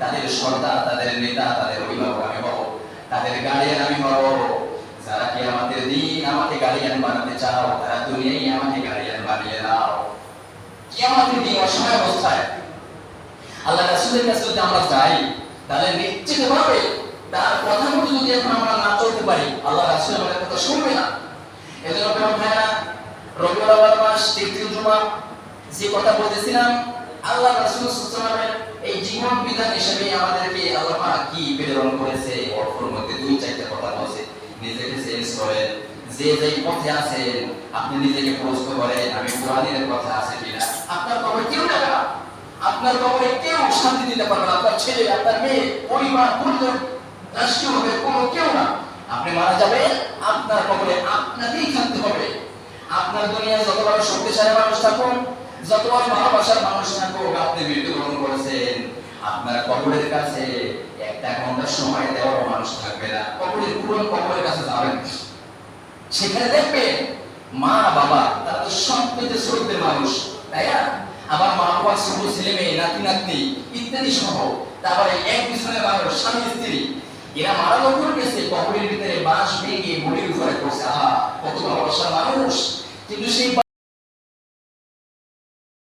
তাদের সর্দার, তাদের নেতা, তাদের অভিভাবক আমি হব। তাদের গার্ডিয়ান আমি হব। যারা কি আমাদের দিন আমাকে গার্ডিয়ান বানাতে চাও, তারা দুনিয়ায় আমাকে গার্ডিয়ান বানিয়ে দাও। কি আমাদের দিন অবস্থায় আল্লাহ রাসূলের কাছে যদি আমরা যাই, তাহলে নিশ্চিত ভাবে তার কথা মতো যদি এখন আমরা না চলতে পারি, আল্লাহ রাসূল আমাদের কথা শুনবে না। এজন্য প্রিয় ভাইরা আউয়াল মাস, তৃতীয় জুমা, যে কথা বলতেছিলাম, আল্লাহ রাসূল প্রেরণ করেছে অর্থের মধ্যে দুই চারটা কথা বলছে। নিজেকে চেঞ্জ করেন। যে যেই পথে আছেন, আপনি নিজেকে প্রশ্ন করেন, আমি কোরআনের কথা আছে কিনা? আপনার কবর কেউ না। আপনার কবরে কেউ শান্তি দিতে পারবে না। আপনার ছেলে, আপনার মেয়ে, পরিবার পরিজন রাষ্ট্রীয় হবে, কোনো কেউ না। আপনি মারা যাবেন, আপনার কবরে আপনাকেই থাকতে হবে। আপনার দুনিয়ায় যত বড় শক্তিশালী মানুষ থাকুন যত বড় ভালোবাসার মানুষ থাকুক, আপনি মৃত্যুবরণ করেছেন। আপনার কবরের কাছে একটা ঘণ্টা সময় দেওয়ার মানুষ থাকবে না। কবরের পুরো কবরের কাছে যাবেন। সেখানে দেখবেন মা, বাবা, তারা তো সম্পৃক্ত চরিত্রের মানুষ, তাই না? আবার মা, বাবা, ছোট ছেলে মেয়ে, নাতি, নাতনি ইত্যাদি সহ। তারপরে এক পিছনে মানুষ স্বামী, স্ত্রী। এরা মারা লক্ষ্য গেছে, কবরের ভিতরে বাঁশ ভেঙে বলির উপরে করছে আহা, কত ভালোবাসার মানুষ। কিন্তু সেই